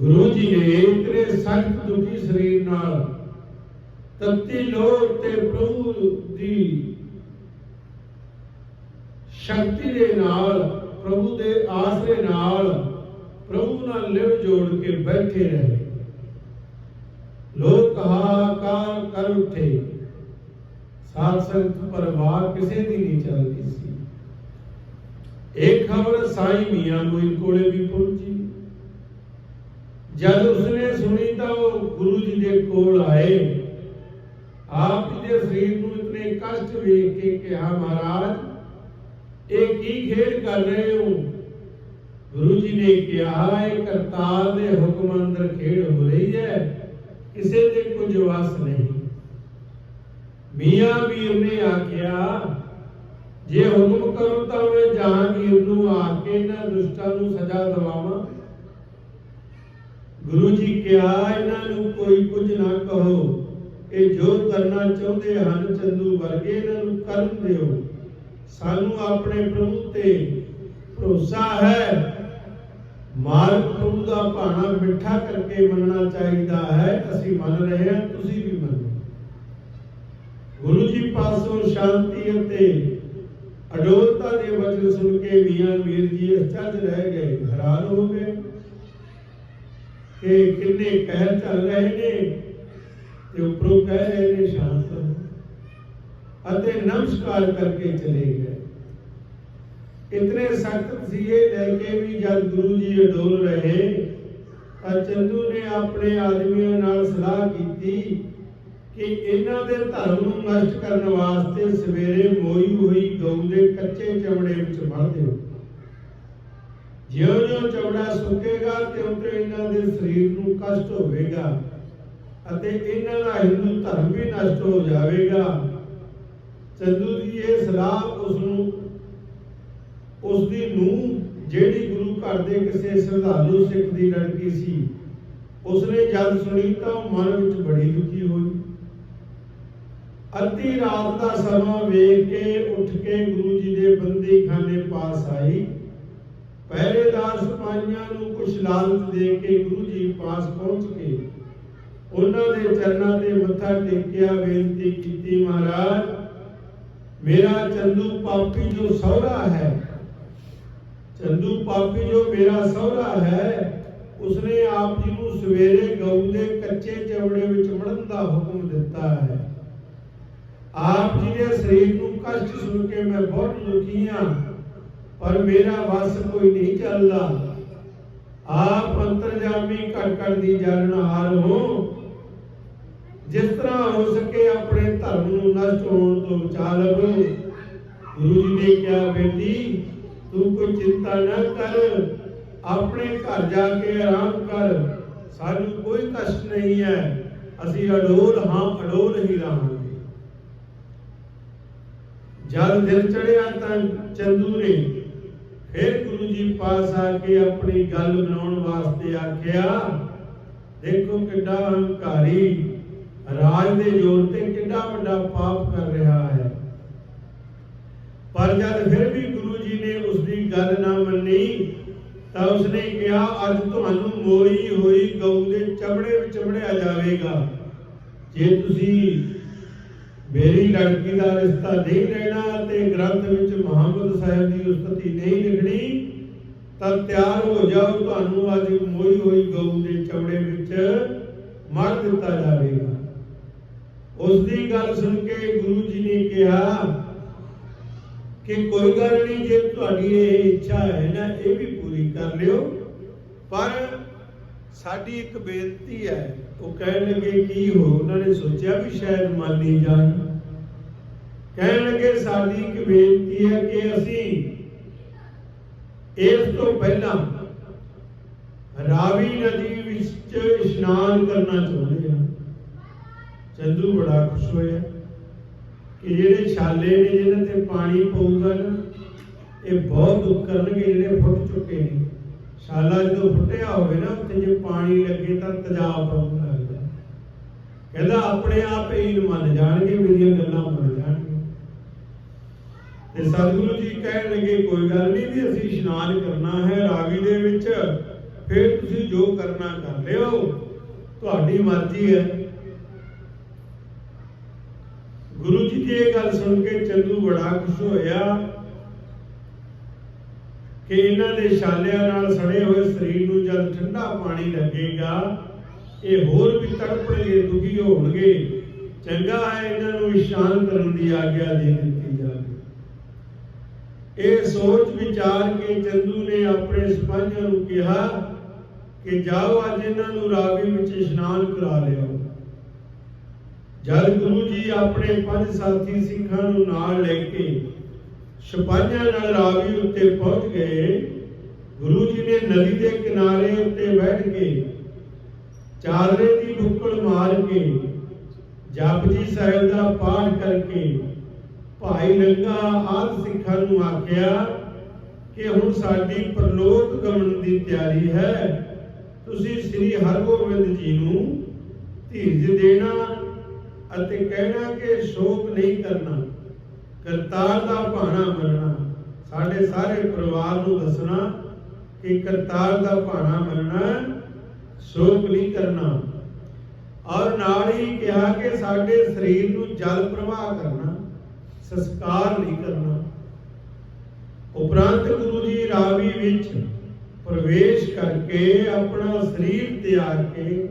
ਗੁਰੂ ਜੀ ਨੇ ਇਤਨੇ ਸਖਤ ਦੁਖੀ ਸਰੀਰ ਨਾਲ ਤੱਤੀ ਲੋਹ ਤੇ ਪ੍ਰਭੂ ਦੀ ਸ਼ਕਤੀ ਦੇ ਨਾਲ ਪ੍ਰਭੂ ਦੇ ਆਸਰੇ ਨਾਲ ਪ੍ਰਭੂ ਨਾਲ ਲਿਵ ਜੋੜ ਕੇ ਬੈਠੇ ਰਹੇ ਲੋਕ ਹਾਕਾਰ ਕਰ ਉੱਠੇ ਸਾਧ ਸੰਗਤ ਪਰਵਾਹ ਕਿਸੇ ਦੀ ਨਹੀਂ ਚੱਲਦੀ ਸੀ ਇੱਕ ਖਬਰ ਸਾਈ ਮੀਆਂ ਮੋਇਨ ਕੋਲੇ ਵੀ ਪਹੁੰਚੀ ਜਦ ਉਸਨੇ ਸੁਣੀ ਤਾਂ ਉਹ ਗੁਰੂ ਜੀ ਦੇ ਕੋਲ ਆਏ। ਆਪ ਜੀ ਦੇ ਸਰੀਰ ਨੂੰ ਇਤਨੇ ਕਸ਼ਟ ਵੇਖ ਕੇ ਕਿਹਾ, ਮਹਾਰਾਜ, ਇਹ ਕੀ ਖੇਡ ਕਰ ਰਹੇ ਹੋ? ਗੁਰੂ ਜੀ ਨੇ ਕਿਹਾ, ਇਹ ਕਰਤਾਰ ਦੇ ਹੁਕਮ ਅੰਦਰ ਖੇਡ ਹੋ ਰਹੀ ਹੈ। ਕਿਸੇ ਦੇ ਕੁਝ ਵਸ ਨਹੀਂ। ਮੀਆਂ ਵੀਰ ਨੇ ਆਖਿਆ, ਜੇ ਹੁਕਮ ਕਰੋ ਤਾਂ ਮੈਂ ਜਹਾਂਗੀਰ ਨੂੰ ਆ ਕੇ ਇਹਨਾਂ ਦੁਸ਼ਟਾਂ ਨੂੰ ਸਜ਼ਾ ਦਿਵਾਵਾਂ। ਗੁਰੂ ਜੀ ਕਿਹਾ, ਇਹਨਾਂ ਨੂੰ ਕੋਈ ਕੁਝ ਨਾ ਕਹੋ ਇਹ ਜੋ ਕਰਨਾ ਚਾਹੁੰਦੇ ਹਨ, ਚੰਦੂ ਵਰਗੇ ਇਹਨਾਂ ਨੂੰ ਕਰਨ ਦਿਓ। ਸਾਨੂੰ ਆਪਣੇ ਪ੍ਰਭੂ ਤੇ ਭਰੋਸਾ ਹੈ। ਮਾਰਗ ਪ੍ਰਭੂ ਦਾ ਭਾਣਾ ਮਿੱਠਾ ਕਰਕੇ ਮੰਨਣਾ ਚਾਹੀਦਾ ਹੈ। ਅਸੀਂ ਮੰਨ ਰਹੇ ਹਾਂ, ਤੁਸੀਂ ਵੀ ਮੰਨੋ। ਗੁਰੂ ਜੀ ਪਾਸੋਂ ਸ਼ਾਂਤੀ ਅਤੇ ਅਡੋਲਤਾ ਦੇ ਵਚਨ ਸੁਣ ਕੇ ਮੀਆਂ ਮੀਰ ਜੀ ਅਚਰਜ ਰਹਿ ਗਏ, ਹੈਰਾਨ ਹੋ ਗਏ। ਕਿ ਕਿੰਨੇ ਕਹਿਰ ਚੱਲ ਰਹੇ ਨੇ ਤੇ ਉੱਪਰੋਂ ਕਹਿ ਰਹੇ ਨੇ ਸ਼ਾਂਤ। ਅਤੇ ਨਮਸਕਾਰ ਕਰਕੇ ਚਲੇ ਗਏ। ਇਤਨੇ ਸਖਤ ਸੀਏ ਲੈ ਕੇ ਵੀ ਜਦ ਗੁਰੂ ਜੀ ਅਡੋਲ ਰਹੇ, ਤਾਂ ਚੰਦੂ ਨੇ ਆਪਣੇ ਆਦਮੀਆਂ ਨਾਲ ਸਲਾਹ ਕੀਤੀ ਕਿ ਇਹਨਾਂ ਦੇ ਧਰਮ ਨੂੰ ਨਸ਼ਟ ਕਰਨ ਵਾਸਤੇ ਸਵੇਰੇ ਮੋਈ ਹੋਈ ਗਊ ਦੇ ਕੱਚੇ ਚਮੜੇ ਵਿੱਚ ਮੜ ਦਿਓ। ਜਿਉਂ-ਜਿਉਂ ਚਮੜਾ ਸੁੱਕੇਗਾ, ਤਿਉਂ ਤਿਉਂ ਇਹਨਾਂ ਦੇ ਸਰੀਰ ਨੂੰ ਕਸ਼ਟ ਹੋਵੇਗਾ ਅਤੇ ਇਹਨਾਂ ਦਾ ਹਿੰਦੂ ਧਰਮ ਵੀ ਨਸ਼ਟ ਹੋ ਜਾਵੇਗਾ। ਚੰਦੂ ਦੀ ਇਹ ਸਲਾਹ ਉਸ ਨੂੰ ਉਸ ਦੀ ਨੂੰ ਜਿਹੜੀ ਗੁਰੂ ਘਰ ਦੇ ਕਿਸੇ ਸ਼ਰਧਾਲੂ ਸਿੱਖ ਦੀ ਲੜਕੀ ਸੀ, ਉਸਨੇ ਜਦ ਸੁਣੀ ਤਾਂ ਮਨ ਵਿੱਚ ਬੜੀ ਦੁਖੀ ਹੋਈ। ਅੱਧੀ ਰਾਤ ਦਾ ਸਮਾਂ ਵੇਖ ਕੇ ਉੱਠ ਕੇ ਗੁਰੂ ਜੀ ਦੇ ਬੰਦੀ ਖਾਨੇ ਪਾਸ ਆਈ। ਪਹਿਰੇਦਾਰ ਸਿਪਾਹੀਆਂ ਨੂੰ ਕੁਝ ਲਾਲਚ ਦੇ ਕੇ ਗੁਰੂ ਜੀ ਪਾਸ ਪਹੁੰਚ ਕੇ ਉਹਨਾਂ ਦੇ ਚਰਨਾਂ ਤੇ ਮੱਥਾ ਟੇਕਿਆ, ਬੇਨਤੀ ਕੀਤੀ, ਮਹਾਰਾਜ, ਮੇਰਾ ਚੰਦੂ ਪਾਪੀ ਜੋ ਸਹੁਰਾ ਹੈ, ਚੰਦੂ ਪਾਪੀ ਜੋ ਮੇਰਾ ਸਹੁਰਾ ਹੈ, ਉਸਨੇ ਆਪ ਜੀ ਨੂੰ ਸਵੇਰੇ ਗਊ ਦੇ ਕੱਚੇ ਚਮੜੇ ਵਿੱਚ ਮੜਨ ਦਾ ਹੁਕਮ ਦਿੱਤਾ ਹੈ। ਆਪ ਜੀ ਦੇ ਸਰੀਰ ਨੂੰ ਕਸ਼ਟ ਸੁਣ ਕੇ ਮੈਂ ਬਹੁਤ ਦੁਖੀ ਹਾਂ। ਪਰ ਮੇਰਾ ਵਸ ਕੋਈ ਨਹੀਂ ਚੱਲਦਾ। ਆਪ ਅੰਤਰਜਾਮੀ ਘੜ ਘੜ ਦੀ ਜਾਣਹਾਰ ਹੋ। ਜਿਸ ਤਰ੍ਹਾਂ ਹੋ ਸਕੇ ਆਪਣੇ ਧਰਮ ਨੂੰ ਨਸ਼ਟ ਹੋਣ ਤੋਂ ਬਚਾ ਲਵੋ ਗੁਰੂ ਜੀ ਨੇ ਕਿਹਾ, ਬੇਟੀ, ਤੂੰ ਕੋਈ ਚਿੰਤਾ ਨਾ ਕਰ। ਆਪਣੇ ਘਰ ਜਾ ਕੇ ਆਰਾਮ ਕਰ। ਸਾਨੂੰ ਕੋਈ ਕਸ਼ਟ ਨਹੀਂ ਹੈ। ਅਸੀਂ ਅਡੋਲ ਹਾਂ, ਅਡੋਲ ਹੀ ਰਹਾਂਗੇ। ਜਦ ਦਿਨ ਚੜਿਆ ਤਾਂ ਚੰਦੂ ਨੇ ਫਿਰ ਗੁਰੂ ਜੀ ਪਾਸ ਕੇ ਆਪਣੀ ਗੱਲ ਬਣਾਉਣ ਵਾਸਤੇ ਆਖਿਆ, ਦੇਖੋ ਕਿੱਡਾ ਹੰਕਾਰੀ ਰਾਜ ਦੇ ਜੋਰ ਤੇ ਕਿੰਨਾ ਵੱਡਾ ਪਾਪ ਕਰ ਰਿਹਾ ਹੈ। ਪਰ ਜਦ ਫਿਰ ਵੀ ਗੁਰੂ ਜੀ ਨੇ ਉਸ ਦੀ ਗੱਲ ਨਾ ਮੰਨੀ, ਤਾਂ ਉਸਨੇ ਕਿਹਾ, ਅੱਜ ਤੁਹਾਨੂੰ ਮੋਈ ਹੋਈ ਗਊ ਦੇ ਚਮੜੇ ਵਿੱਚ ਚਮੜਿਆ ਜਾਵੇਗਾ। ਜੇ ਤੁਸੀਂ ਮੇਰੀ ਲੜਕੀ ਦਾ ਰਿਸ਼ਤਾ ਨਹੀਂ ਲੈਣਾ ਤੇ ਗ੍ਰੰਥ ਵਿੱਚ ਮੁਹੰਮਦ ਸਾਹਿਬ ਦੀ ਉਸਤਤੀ ਨਹੀਂ ਲਿਖਣੀ, ਤਾਂ ਤਿਆਰ ਹੋ ਜਾਓ, ਤੁਹਾਨੂੰ ਅੱਜ ਮੋਈ ਹੋਈ ਗਊ ਦੇ ਚਮੜੇ ਵਿੱਚ ਮੜ ਦਿੱਤਾ ਜਾਵੇਗਾ। ਉਸ ਦੀ ਗੱਲ ਸੁਣ ਕੇ ਗੁਰੂ ਜੀ ਨੇ ਕਿਹਾ ਕਿ ਕੋਈ ਗੱਲ ਨਹੀਂ, ਜੇ ਤੁਹਾਡੀ ਇਹ ਇੱਛਾ ਹੈ ਨਾ, ਇਹ ਵੀ ਪੂਰੀ ਕਰ ਲਿਓ। ਪਰ ਸਾਡੀ ਇੱਕ ਬੇਨਤੀ ਹੈ, ਉਹ ਕਹਿਣ ਲੱਗੇ, ਕੀ ਹੋ, ਉਹਨਾਂ ਨੇ ਸੋਚਿਆ ਵੀ ਸ਼ਾਇਦ ਮੰਨ ਹੀ ਜਾਣ ਕਹਿਣ ਲੱਗੇ ਸਾਡੀ ਇੱਕ ਬੇਨਤੀ ਹੈ ਕਿ ਅਸੀਂ ਇਸ ਤੋਂ ਪਹਿਲਾਂ ਰਾਵੀ ਨਦੀ ਵਿੱਚ ਇਸ਼ਨਾਨ ਕਰਨਾ ਚਾਹੁੰਦੇ ਹਾਂ। ਚੰਦੂ ਬੜਾ ਖੁਸ਼ ਹੋਇਆ ਕਿ ਜਿਹੜੇ ਛਾਲੇ ਨੇ ਜਿਹਨਾਂ ਤੇ ਪਾਣੀ ਪਊਗਾ ਨਾ, ਇਹ ਬਹੁਤ ਦੁੱਖ ਕਰਨਗੇ, ਜਿਹੜੇ ਫੁੱਟ ਚੁੱਕੇ ਨੇ। ਛਾਲਾ ਜਦੋਂ ਫੁੱਟਿਆ ਹੋਵੇ ਨਾ, ਉੱਥੇ ਜੇ ਪਾਣੀ ਲੱਗੇ ਤਾਂ ਤੇਜ਼ਾਬ ਬਣਨ ਲੱਗਦਾ। ਕਹਿੰਦਾ, ਆਪਣੇ ਆਪ ਹੀ ਮੰਨ ਜਾਣਗੇ, ਮੇਰੀਆਂ ਗੱਲਾਂ ਮੰਨ ਜਾਣਗੇ। ਤੇ ਸਤਿਗੁਰੂ ਜੀ ਕਹਿਣ ਲੱਗੇ, ਕੋਈ ਗੱਲ ਨਹੀਂ ਵੀ ਅਸੀਂ ਇਸ਼ਨਾਨ ਕਰਨਾ ਹੈ ਰਾਵੀ ਦੇ ਵਿੱਚ, ਫਿਰ ਤੁਸੀਂ ਜੋ ਕਰਨਾ ਕਰ ਲਿਓ। ਤੁਹਾਡੀ ਮਰਜ਼ੀ ਹੈ। ਗੁਰੂ ਜੀ ਦੀ ਇਹ ਗੱਲ ਸੁਣ ਕੇ ਚੰਦੂ ਬੜਾ ਖੁਸ਼ ਹੋਇਆ ਕਿ ਇਹਨਾਂ ਦੇ ਛਾਲਿਆਂ ਨਾਲ ਸੜੇ ਹੋਏ ਸਰੀਰ ਨੂੰ ਜਦ ਠੰਡਾ ਪਾਣੀ ਲੱਗੇਗਾ, ਇਹ ਹੋਰ ਵੀ ਤੜਪਣਗੇ ਦੁਖੀ ਹੋਣਗੇ। ਚੰਗਾ ਹੈ ਇਹਨਾਂ ਨੂੰ ਇਸ਼ਨਾਨ ਕਰਨ ਦੀ ਆਗਿਆ ਦੇ ਦਿੱਤੀ। ਇਹ ਸੋਚ ਵਿਚਾਰ ਕੇ ਚੰਦੂ ਨੇ ਆਪਣੇ ਸਿਪਾਹੀਆਂ ਨੂੰ ਕਿਹਾ ਕਿ ਜਾਓ ਅੱਜ ਇਹਨਾਂ ਨੂੰ ਰਾਵੀ ਵਿੱਚ ਇਸ਼ਨਾਨ ਕਰਾ ਲਿਆਓ। ਜਦ ਗੁਰੂ ਜੀ ਆਪਣੇ ਪੰਜ ਸਾਥੀ ਸਿੱਖਾਂ ਨੂੰ ਨਾਲ ਲੈ ਕੇ ਸਿਪਾਹੀਆਂ ਨਾਲ ਰਾਵੀ ਉੱਤੇ ਪਹੁੰਚ ਗਏ, ਗੁਰੂ ਜੀ ਨੇ ਨਦੀ ਦੇ ਕਿਨਾਰੇ ਉੱਤੇ ਬੈਠ ਕੇ ਚਾਦਰੇ ਦੀ ਬੁੱਕਲ ਮਾਰ ਕੇ ਜਪਜੀ ਸਾਹਿਬ ਦਾ ਪਾਠ ਕਰਕੇ ਭਾਈ ਲੰਗਾ ਆਦ ਸਿੱਖਾਂ ਨੂੰ ਆਖਿਆ ਕਿ ਹੁਣ ਸਾਡੀ ਪ੍ਰਲੋਕ ਗਮਨ ਦੀ ਤਿਆਰੀ ਹੈ। ਤੁਸੀਂ ਸ੍ਰੀ ਹਰਗੋਬਿੰਦ ਜੀ ਨੂੰ ਧੀਰਜ ਦੇਣਾ ਅਤੇ ਕਹਿਣਾ ਕਿ ਸ਼ੋਕ ਨਹੀਂ ਕਰਨਾ, ਕਰਤਾਰ ਦਾ ਭਾਣਾ ਮੰਨਣਾ, ਸਾਡੇ ਸਾਰੇ ਪਰਿਵਾਰ ਨੂੰ ਦੱਸਣਾ ਕਿ ਕਰਤਾਰ ਦਾ ਭਾਣਾ ਮੰਨਣਾ, ਸ਼ੋਕ ਨਹੀਂ ਕਰਨਾ। ਔਰ ਨਾਲ ਹੀ ਕਿਹਾ ਕਿ ਸਾਡੇ ਸਰੀਰ ਨੂੰ ਜਲ ਪ੍ਰਵਾਹ ਕਰਨਾ। ਸੰਸਕਾਰ ਨਹੀਂ ਕਰਨਾ। ਉਪਰੰਤ ਗੁਰੂ ਜੀ ਰਾਵੀ ਵਿੱਚ ਪ੍ਰਵੇਸ਼ ਕਰਕੇ ਆਪਣਾ ਸਰੀਰ ਤਿਆਗ ਕੇ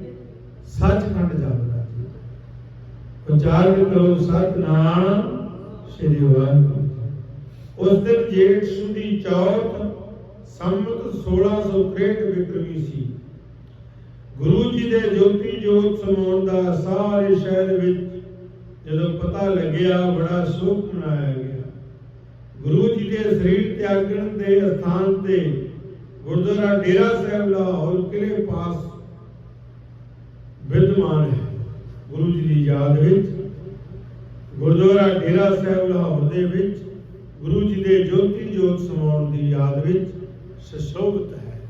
ਸੱਚਖੰਡ ਜਾਵੜਾ ਜੀ ਉਚਾਰਨ ਕਰੋ, ਸਤਨਾਮ ਸ੍ਰੀ ਵਾਹਿਗੁਰੂ ਉਸ ਦਿਨ ਜੇਠ ਸੁਦੀ ਚੌਥ ਸੰਮਤ 1663 ਵਿਕਰਮੀ ਸੀ। ਗੁਰੂ ਜੀ ਦੇ ਜੋਤੀ ਜੋਤ ਸਮਾਉਣ ਦਾ ਸਾਰੇ ਸ਼ਹਿਰ ਵਿੱਚ ਜਦੋਂ ਪਤਾ ਲੱਗਿਆ, ਬੜਾ ਸ਼ੋਕ ਮਨਾਇਆ ਗਿਆ। ਗੁਰੂ ਜੀ ਦੇ ਸਰੀਰ ਤਿਆਗਣ ਦੇ ਸਥਾਨ ਤੇ ਗੁਰਦੁਆਰਾ ਡੇਰਾ ਸਾਹਿਬ ਲਾਹੌਰ ਕਿਲੇ ਪਾਸ ਵਿਦਮਾਨ ਹੈ। ਗੁਰੂ ਜੀ ਦੀ ਯਾਦ ਵਿੱਚ, ਗੁਰਦੁਆਰਾ ਡੇਰਾ ਸਾਹਿਬ ਲਾਹੌਰ ਦੇ ਵਿੱਚ, ਗੁਰੂ ਜੀ ਦੇ ਜੋਤੀ ਜੋਤ ਸਮਾਉਣ ਦੀ ਯਾਦ ਵਿੱਚ ਸੁਸ਼ੋਭਿਤ ਹੈ।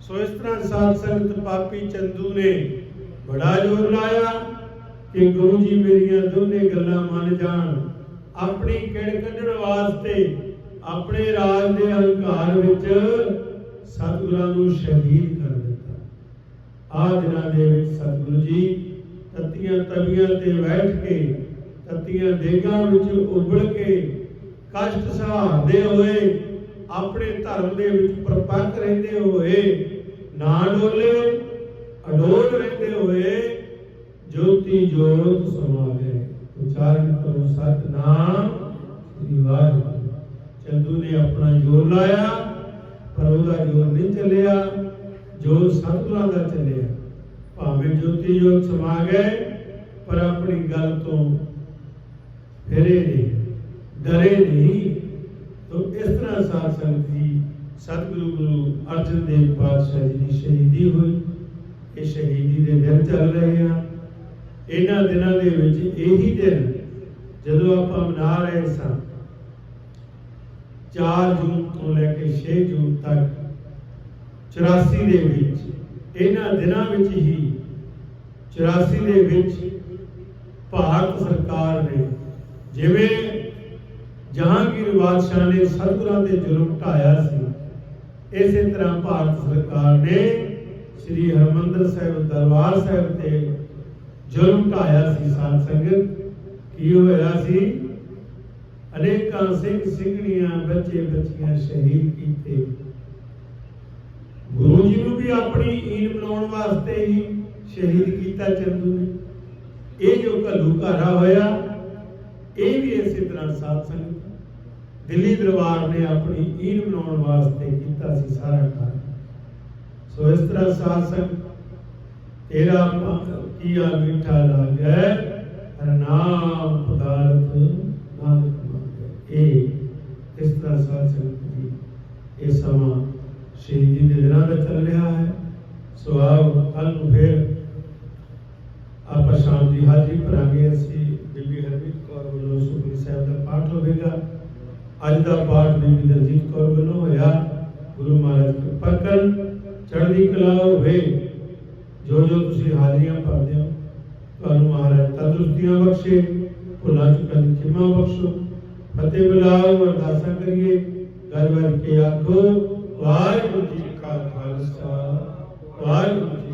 ਸੋ ਇਸ ਤਰ੍ਹਾਂ ਸਾਧ ਸੰਗਤ ਪਾਪੀ ਚੰਦੂ ਨੇ ਬੜਾ ਜ਼ੋਰ ਲਾਇਆ। ਕਿ ਗੁਰੂ ਜੀ ਮੇਰੀਆਂ ਦੋਨੇ ਗੱਲਾਂ ਮੰਨ ਜਾਣ। ਆਪਣੀ ਕਿੜ ਕੱਢਣ ਵਾਸਤੇ, ਆਪਣੇ ਰਾਜ ਦੇ ਹੰਕਾਰ ਵਿੱਚ ਸਤਿਗੁਰਾਂ ਨੂੰ ਸ਼ਹੀਦ ਕਰ ਦਿੱਤਾ। ਆ ਦਿਨਾਂ ਦੇ ਵਿੱਚ ਸਤਿਗੁਰੂ ਜੀ ਤਤੀਆਂ ਤਵੀਆਂ ਤੇ ਬੈਠ ਕੇ, ਤਤੀਆਂ ਦੇਗਾਂ ਵਿੱਚ ਉਬਲ ਕੇ ਕਸ਼ਟ ਸਹਾਰਦੇ ਹੋਏ, ਆਪਣੇ ਧਰਮ ਦੇ ਵਿੱਚ ਪਰਪੱਕ ਰਹਿੰਦੇ ਹੋਏ, ਨਾ ਡੋਲੇ, ਅਡੋਲ ਰਹਿੰਦੇ ਹੋਏ ਜੋਤੀ ਜੋਤ ਸਮਾ ਗਏ ਉਚਾਰਨ ਕਰੋ ਸਤਨਾਮ ਸ੍ਰੀ ਵਾਹਿਗੁਰੂ। ਚੰਦੂ ਨੇ ਆਪਣਾ ਜੋਰ ਲਾਇਆ, ਪਰ ਉਹਦਾ ਜੋਰ ਨਹੀਂ ਚੱਲਿਆ। ਜੋਰ ਸਤਿਗੁਰਾਂ ਦਾ ਚੱਲਿਆ। ਭਾਵੇਂ ਜੋਤੀ ਜੋਤ ਸਮਾ ਗਏ ਪਰ ਆਪਣੀ ਗੱਲ ਤੋਂ ਫਿਰੇ ਨਹੀਂ, ਡਰੇ ਨਹੀਂ। ਤੋ ਇਸ ਤਰ੍ਹਾਂ ਸਾਧ ਸੰਗਤ ਜੀ, ਸਤਿਗੁਰੂ ਗੁਰੂ ਅਰਜਨ ਦੇਵ ਪਾਤਸ਼ਾਹ ਜੀ ਦੀ ਸ਼ਹੀਦੀ ਹੋਈ। ਇਹ ਸ਼ਹੀਦੀ ਦੇ ਦਿਨ ਚੱਲ ਰਹੇ ਆ। ਇਹਨਾਂ ਦਿਨਾਂ ਦੇ ਵਿੱਚ ਇਹੀ ਦਿਨ ਜਦੋਂ ਆਪਾਂ ਮਨਾ ਰਹੇ ਸਾਂ 4 ਜੂਨ ਤੋਂ ਲੈ ਕੇ 6 ਜੂਨ ਤੱਕ 84 ਦੇ ਵਿੱਚ, ਇਹਨਾਂ ਦਿਨਾਂ ਵਿੱਚ ਹੀ 84 ਦੇ ਵਿੱਚ ਭਾਰਤ ਸਰਕਾਰ ਨੇ ਜਿਵੇਂ ਜਹਾਂਗੀਰ ਬਾਦਸ਼ਾਹ ਨੇ ਸਤਿਗੁਰਾਂ ਤੇ ਜ਼ੁਲਮ ਢਾਇਆ ਸੀ, ਇਸੇ ਤਰ੍ਹਾਂ ਭਾਰਤ ਸਰਕਾਰ ਨੇ ਸ੍ਰੀ ਹਰਮੰਦਰ ਸਾਹਿਬ ਦਰਬਾਰ ਸਾਹਿਬ ਤੇ ਜ਼ੁਲਮ ਢਾਇਆ ਸੀ ਸਾਧ ਸੰਗਤ। ਕੀ ਹੋਇਆ ਸੀ? ਅਨੇਕਾਂ ਸਿੰਘ ਸਿੰਘਣੀਆਂ ਬੱਚੇ ਬੱਚੀਆਂ ਸ਼ਹੀਦ ਕੀਤੇ। ਗੁਰੂ ਜੀ ਨੂੰ ਵੀ ਆਪਣੀ ਈਨ ਬਣਾਉਣ ਵਾਸਤੇ ਹੀ ਸ਼ਹੀਦ ਕੀਤਾ ਚੰਦੂ ਨੇ। ਇਹ ਜੋ ਘੱਲੂ ਘਾਰਾ ਹੋਇਆ, ਇਹ ਵੀ ਇਸੇ ਤਰ੍ਹਾਂ ਸਾਧ ਸੰਗਤ। ਦਿੱਲੀ ਦਰਬਾਰ ਨੇ ਆਪਣੀ ਈਨ ਬਣਾਉਣ ਵਾਸਤੇ ਕੀਤਾ ਸੀ ਸਾਰਾ ਕੰਮ ਸੋ ਇਸ ਤਰ੍ਹਾਂ ਸਾਧ ਸੰਗਤ ਤੇਰਾ ਕੀਆ ਮਿੱਠਾ ਲਾਗੈ ਹਰ ਨਾਮ ਪਦਾਰਥ ਨਾਨਕ ਮੰਗੈ ਇਹ ਇਸ ਤਰ੍ਹਾਂ ਸਾਧ ਸੰਗਤ ਜੀ ਇਹ ਸਮਾਂ ਸ਼ਹੀਦੀ ਦੇ ਦਿਨਾਂ ਦਾ ਚੱਲ ਰਿਹਾ ਹੈ ਸੋ ਆਓ ਕੱਲ ਨੂੰ ਫਿਰ ਆਪਾਂ ਸ਼ਾਮ ਦੀ ਹਾਜ਼ਰੀ ਭਰਾਂਗੇ ਅਸੀਂ ਬੀਬੀ ਹਰਮੀਤ ਕੌਰ ਵੱਲੋਂ ਸੁਖਮਨੀ ਸਾਹਿਬ ਦਾ ਪਾਠ ਹੋਵੇਗਾ ਅੱਜ ਦਾ ਪਾਠ ਬੀਬੀ ਦਲਜੀਤ ਕੌਰ ਵੱਲੋਂ ਹੋਇਆ ਗੁਰੂ ਮਹਾਰਾਜ ਕਿਰਪਾ ਕਰਨ ਚੜ੍ਹਦੀ ਕਲਾ ਹੋਵੇ ਜੋ ਜੋ ਤੁਸੀਂ ਹਾਜ਼ਰੀਆਂ ਭਰਦੇ ਹੋ ਤੁਹਾਨੂੰ ਮਹਾਰਾਜ ਤੰਦਰੁਸਤੀਆਂ ਬਖਸ਼ੇ, ਭੁੱਲਾਂ ਚੁੱਕਾਂ ਦੀ ਖਿਮਾ ਬਖਸ਼ੋ। ਫਤਿਹ ਬੁਲਾਓ, ਅਰਦਾਸਾਂ ਕਰੀਏ। ਘਰ ਕੇ ਆਖੋ, ਵਾਹਿਗੁਰੂ ਜੀ ਕਾ ਖਾਲਸਾ, ਵਾਹਿਗੁਰੂ ਜੀ